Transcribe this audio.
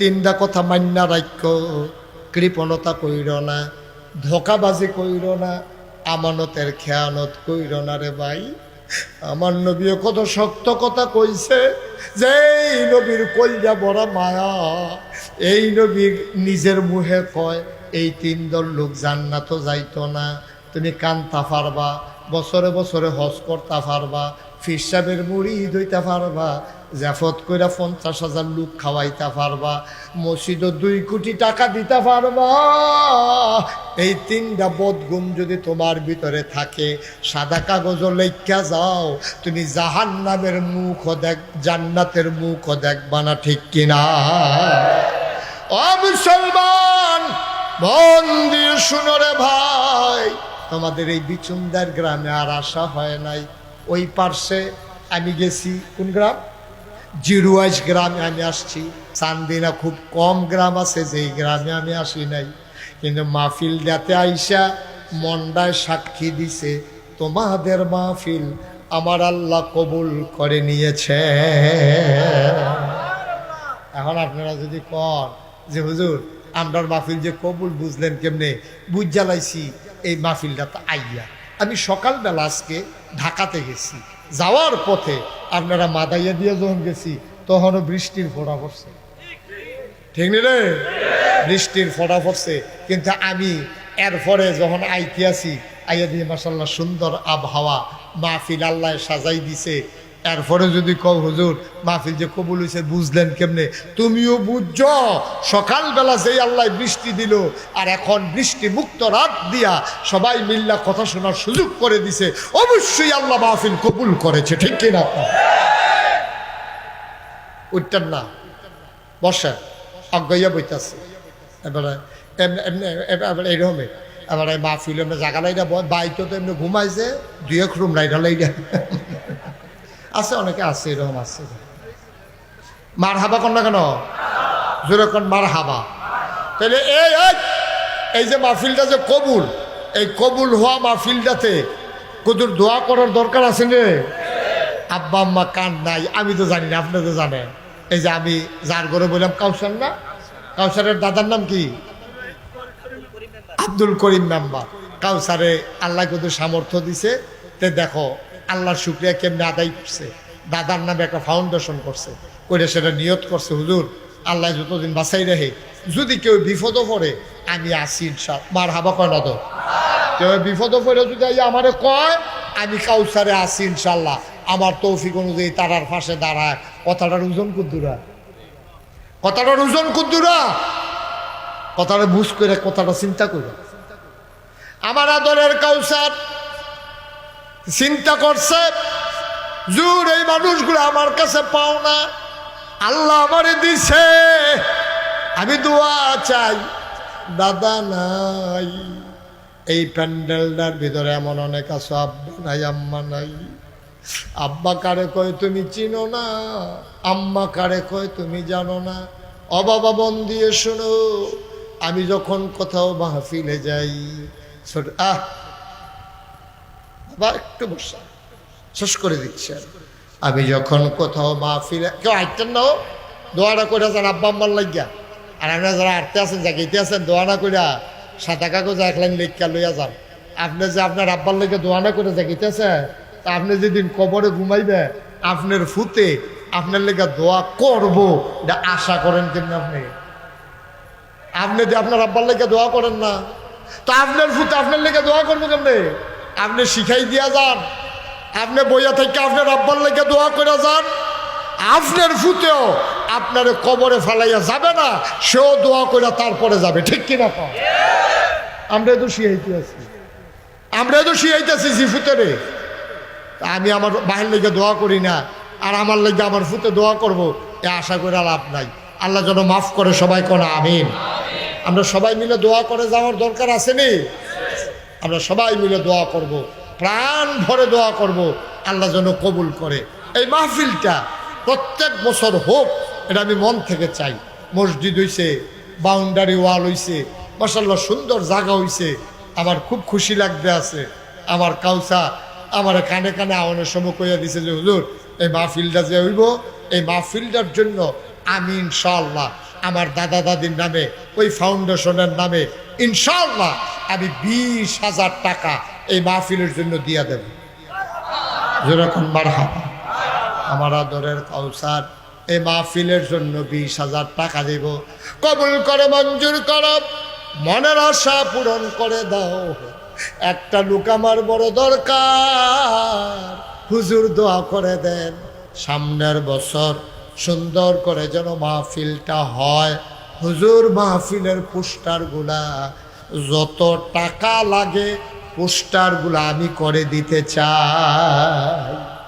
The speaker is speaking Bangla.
তিনটা কথা মান্না রাখ্য কৃপণতা কইর না, ধোকাবাজি কইর না, আমানতের খেয়ানত কইর না রে ভাই। আমার নবীও কত শক্ত কথা কইছে, যে এই নবীর কইয়া বড় মায়া। এই নবীর নিজের মুহে কয়, এই তিন দল লোক জান্নাতও যাইতো না। তুমি কান্তা পারবা বছরে বছরে হজ করতে পারবা ফিরসাবের মুড়ি দইতে পারবা জাফত কইরা পঞ্চাশ হাজার লোক খাওয়াইতে পারবা, মসজিদও দুই কোটি টাকা দিতে পারবা। এই তিনটা বদগুণ যদি তোমার ভিতরে থাকে, সাদা কাগজ লেখা যাও, তুমি জাহান নামের মুখ দেখ, জান্নাতের মুখ দেখবা না ঠিক কিনা? ও মুসলমান, মন দিয়ে শুনো রে ভাই, তোমাদের এই বিচুন্দার গ্রামে আর আসা হয় নাই। ওই পার্শ্বে আমি গেছি, কোন গ্রাম? জিরুয়াইশ গ্রামে আমি আসছি। চান্দিনা খুব কম গ্রাম আছে, যেই গ্রামে আমি আসি নাই। কিন্তু মাহফিল যাতে আইসা মন্ডায় সাক্ষী দিছে, তোমাদের মাহফিল আমার আল্লাহ কবুল করে নিয়েছে। এখন আপনারা যদি কন যে, হুজুর, আমরার মাহফিল যে কবুল বুঝলেন কেমনে? বুঝ জ্বালাইছি এই মাহফিলটা তো আইয়া। আমি সকালবেলা আজকে ঢাকাতে গেছি। যাওয়ার পথে আপনারা মাদাইয়া দিয়ে যখন গেছি, তখনও বৃষ্টির ফোড়া পড়ছে। ঠিক নি রে? বৃষ্টির ফোড়া পড়ছে। কিন্তু আমি এরপরে যখন আইতে আসি, আইয়া দিয়ে মাসাল্লাহ সুন্দর আবহাওয়া মাহফিল আল্লাহ সাজাই দিছে এরপরে যদি কও, হুজুর, মাহফিল যে কবুল হয়েছে বুঝলেন কেমনে? তুমিও বুঝছ, সকালবেলা যেই আল্লাহ বৃষ্টি দিল, আর এখন বৃষ্টি মুক্ত রাত দিয়া সবাই মিল্লা কথা শোনার সুযোগ করে দিছে, অবশ্যই আল্লাহ মাহফিল কবুল করেছে, ঠিক কিনা উঠতেন না। বসে অজ্ঞইয়া বইতাছে। এবারে এমনি এমনি, এবার এইরকমই এবারে মাহফিল এমনি জাগা বাইতো তো এমনি ঘুমাইছে, দুই এক রুম লাইটা আছে অনেকে আছে এরকম আছে। মার হাবা কন না কেন? জোরে কন মার হাবা তাহলে এই এই, যে মাহফিলটা যে কবুল এই কবুল হওয়া মাহফিলটাতে কদুর দোয়া করার দরকার আছে রে আব্বা আম্মা কান নাই আমি তো জানি না আপনি তো জানেন। এই যে আমি যার ঘরে বললাম কাউসার না? কাউসারের দাদার নাম কি? আব্দুল করিম মেম্বার। কাউসারে আল্লাহ কত সামর্থ্য দিছে। তে দেখো আল্লাহর শুক্রিয়া কেমনে আদায় করছে? দাদার নামে একটা ফাউন্ডেশন করছে। করে সেটা নিয়ত করছে, হুজুর, আল্লাহ যতদিন বাঁচাই রাখে, যদি কেউ বিপদ পড়ে, আমি আসি মার হাবা কয় না তো? কেউ বিপদ পড়ে যদি আমারে কয়, আমি কাউসারে আসি ইনশাল্লাহ আমার তৌফিক অনুযায়ী তারার পাশে দাঁড়ায়। কথাটার ওজন কুদ্দুরা কথাটার ওজন কুদ্দুরা কথাটা বুঝ করে কথাটা চিন্তা করে। আমার আদরের কাউসার চিন্তা করছে, জুর, এই মানুষগুলো আমার কাছে পাও না। আল্লাহ আমারে দিছে। আমি দোয়া চাই, দাদা নাই। এই প্যান্ডেলটার ভিতরে এমন অনেক আছো, আব্বা নাই, আম্মা নাই। আব্বা কারে কয়, তুমি চিনো না? আম্মা কারে কয়, তুমি জানো না? অবাবা মন দিয়ে শোনো। আমি যখন কোথাও মাহফিলে যাই আহ বাবা একটু বসা। শেষ করে দিচ্ছে। আমি যখন কোথাও মাহফিলে কেউ আইতেন না দোয়াটা করে যান আব্বা আম্মার লাগিয়া। আর আপনারা যারা আটতে আছেন জাগাইতে আছেন দোয়ানা কইরা সাদা কাগজ এক লাইন লেখা লইয়া যান। আপনি যে আপনার আব্বার লেগে দোয়ানা করে জাগাইতেছে তা আপনি যেদিন কবরে ঘুমাইবে, আপনার ফুতে আপনার লেগে দোয়া করব। এটা আশা করেন কেমনি আপনি? আপনি যে আপনার আব্বার লেগে দোয়া করেন না, তো আপনার ফুতে আপনার লেগে দোয়া করব কেমনে? আপনি শিখাই দিয়া যান। আপনি বইয়া থেকে আপনার আব্বার লেগে দোয়া করে যান। আপনার ফুতেও আপনার কবরে ফেলাইয়া যাবে না, সেও দোয়া করে তারপরে যাবে। ঠিক কিনা আমরা তো শিয়াইতে আছি। আমরা তো শিয়াইতেছি জিফুতে তা আমি আমার বাহির লেগে দোয়া করি না, আর আমার লেগে আমার ফুতে দোয়া করব, এ আশা করে লাভ নাই। আল্লাহ যেন মাফ করে সবাই কোনা, আমিন। আমরা সবাই মিলে দোয়া করে যাওয়ার দরকার আসেনি আমরা সবাই মিলে দোয়া করব। প্রাণ ভরে দোয়া করব। আল্লাহ যেন কবুল করে এই মাহফিলটা প্রত্যেক বছর হোক, এটা আমি মন থেকে চাই মসজিদ হইছে বাউন্ডারি ওয়াল হইছে মাসাল্লাহ সুন্দর জায়গা হইছে আমার খুব খুশি লাগবে আছে আমার কাউসা আমার কানে কানে আওয়ানোর সময় কইয়া দিছে যে, হুজুর, এই মাহফিলটা যে হইব, এই মাহফিলটার জন্য আমি ইনশাল্লাহ আমার দাদা দাদির নামে, ওই ফাউন্ডেশনের নামে ইনশাল্লাহ আমি বিশ হাজার টাকা এই মাহফিলের জন্য দিয়ে দেব। যেরকম মারহাবা। আমার আদরের কাউসার, এই মাহফিলের জন্য বিশ হাজার টাকা দেব। কবুল করে, মঞ্জুর করো, মনের আশা পূরণ করে দাও। একটা লোক আমার বড় দরকার, হুজুর দোয়া করে দেন। সামনের বছর সুন্দর করে যেন মাহফিলটা হয়। হুজুর মাহফিলের পোস্টারগুলা যত টাকা লাগে পোস্টারগুলো আমি করে দিতে চাই।